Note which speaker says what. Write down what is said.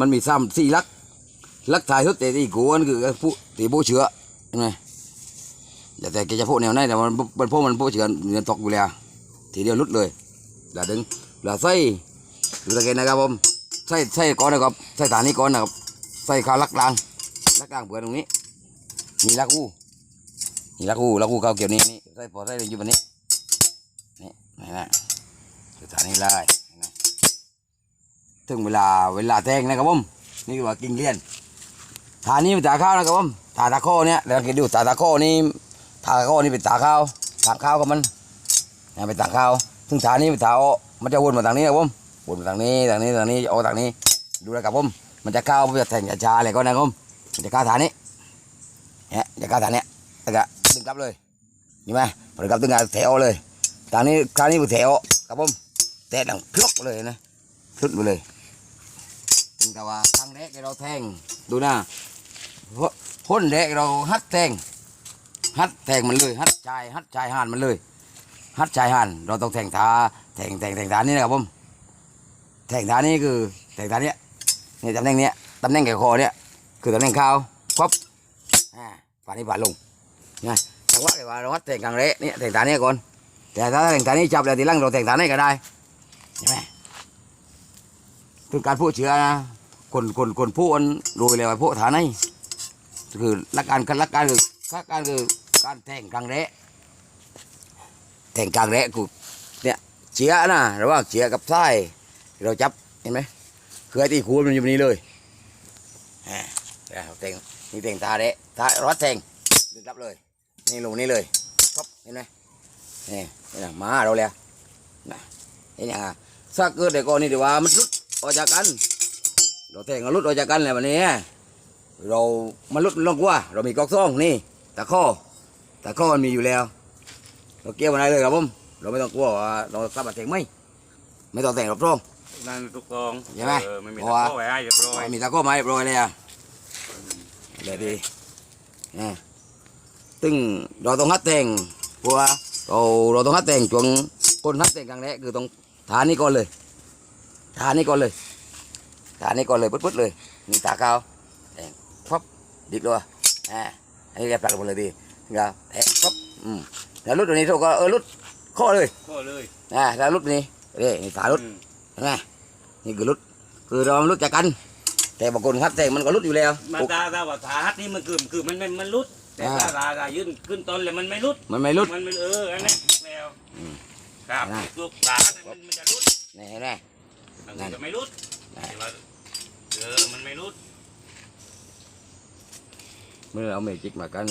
Speaker 1: มันมีซ้ำสี่ลักลักถ่ายทุกแต่ที่กูอันคือผู้ตีผู้เชื้อใช่ไหมแต่แต่แกจะพูดแนวไหนแต่มันมันพวกมันผู้เชื้อเงินตกอยู่แล้วทีเดียวลุดเลยแล้วดึงแล้วใส่ดูตะเกียนะครับผมใส่ใส่ก้อนนะครับใส่ฐานนี้ก้อนนะครับใส่ขาลักกลางลักกลางเปลือตรงนี้มีลักอูมีลักอูลักอูเขาเกี่ยวนี่นี่ใส่พอใส่อยู่บนนี้นี่นี่นะดูฐานนี้ไล่ ถึงเวลาเวลาแทงนะครับผมนี่คือว่ากิ่งเลี้ยนฐานนี้เป็นตาข้าวนะครับผมตาตาโคเนี่ยเราคิดดูตาตาโคนี่ตาตาโคนี่เป็นตาข้าวตาข้าวกับมันนะเป็นตาข้าวซึ่งฐานนี้เป็นตาโอมันจะวนมาทางนี้นะครับผมวนมาทางนี้ทางนี้ทางนี้โอทางนี้ ดูนะครับผมมันจะเข้ามันจะแทงจะชาอะไรก็นะครับผมมันจะเข้าฐานนี้เนี่ยจะเข้าฐานเนี้ยแล้วก็ดึงกลับเลยเห็นไหมพอดึงกลับดึงกลับแถวเลยทางนี้คราวนี้เป็นแถวครับผมแตะดังพลุกเลยนะ พลุดไปเลยถึงแต่ว่าครั้งแรกเราแทงดูนะพพ่นแรกเราฮัดแทงฮัดแทงมันเลยฮัดชายฮัดชายห่านมันเลยฮัดชายห่านเราต้องแทงขาแทงแทงแทงฐานนี้นะครับผมแทงฐานนี้คือแทงฐานเนี้ยนี่ตำแหน่งเนี้ยตำแหน่งแก่คอเนี้ยคือตำแหน่งข้าวปั๊บอ่าฝ่านี้ฝ่าลงนะจังหวะที่ว่าเราฮัดแทงครั้งแรกเนี่ยแทงฐานนี้ก่อนแต่ถ้าแทงฐานนี้จับแล้วทีหลังเราแทงฐานนี้ก็ได้ใช่ไหม คือการพูดเชื้อนะคนคนคนพูดอันรู้เลยว่าพูดฐานไหนคือหลักการกันหลักการคือลักการคือการแทงกลางแระแทงกลางแระคือเนี่ยเชื้อนะระหว่างเชื้อกับไส้เราจับเห็นไหมคือไอ้ที่คูมันอยู่นี้เลยแหมเดี๋ยวแทงนี่แทงตาแระตารอดแทงดึงกลับเลย นี่ลงนี่เลยครับเห็นไหมนี่นี่มาเราแล้วนะเห็นยังไงถ้าเกิดเด็กก่อนนี่เดี๋ยวว่ามันหลุด ออกจากกันเราแทงกันหลุดออกจากกันเลยวันนี้เรามันหลุดลงกว่า เรามีกอกซ่องนี่ตะข้อตะข้อมันมีอยู่แล้ว เราเกี่ยวมันได้เลยครับผมเราไม่ต้องกลัวว่าเราสามารถแทงไหมไม่ต้องแทงรอบร่อง
Speaker 2: นั่นทุกกอง
Speaker 1: ใช่ไหม
Speaker 2: เออไม่มี
Speaker 1: เพ
Speaker 2: ตะ
Speaker 1: ราะว่า
Speaker 2: โก้ไว้ให้เรียบร้อย
Speaker 1: ไม่มีตะข้อไม้เรียบร้อยเลยอะเดี๋ยวดีนี่ตึงเราต้องฮัดแทงเพราะว่าเราเราต้องฮัดแทงช่วงก้นฮัดแทงครั้งแรกคือตรงฐานนี้ก่อนเลย ฐานนี้ก่อนเลยฐานนี้ก่อนเลยปึ๊ดๆเลยนี่ตาขาวแทงปั๊บดิกเลยอ่าอันนี้แกผลักลงมาเลยดีนะแทงปั๊บอืมแล้วรุดตัวนี้เขาก็เออรุดข้อเลย
Speaker 2: ก็เลย
Speaker 1: อ่าแล้วรุดตัวนี้นี่นี่ขารุด
Speaker 2: อืม
Speaker 1: เห็นไหมนี่คือรุดคือเรารุดจากกัน แต่บางคนครับแต่มันก็รุดอยู่แล้ว
Speaker 2: มาตาตาว่าถาฮัดนี่มันคือคือมันมันมันรุดแต่
Speaker 1: อ่า
Speaker 2: ตาตาตายืนขึ้นต้นเลยมันไม่รุด
Speaker 1: มันไม่รุด
Speaker 2: มันไม่เอออันนี้แล้ว
Speaker 1: อืม
Speaker 2: ครับ
Speaker 1: นะ
Speaker 2: ลูกตาฮัดมันมันจะรุด
Speaker 1: นี่เห็นไหม
Speaker 2: บางทีก็ไม่รุด
Speaker 1: นะ
Speaker 2: แต่ว่าเออมันไม่รุด
Speaker 1: เมื่อเอาเมจิกมากัน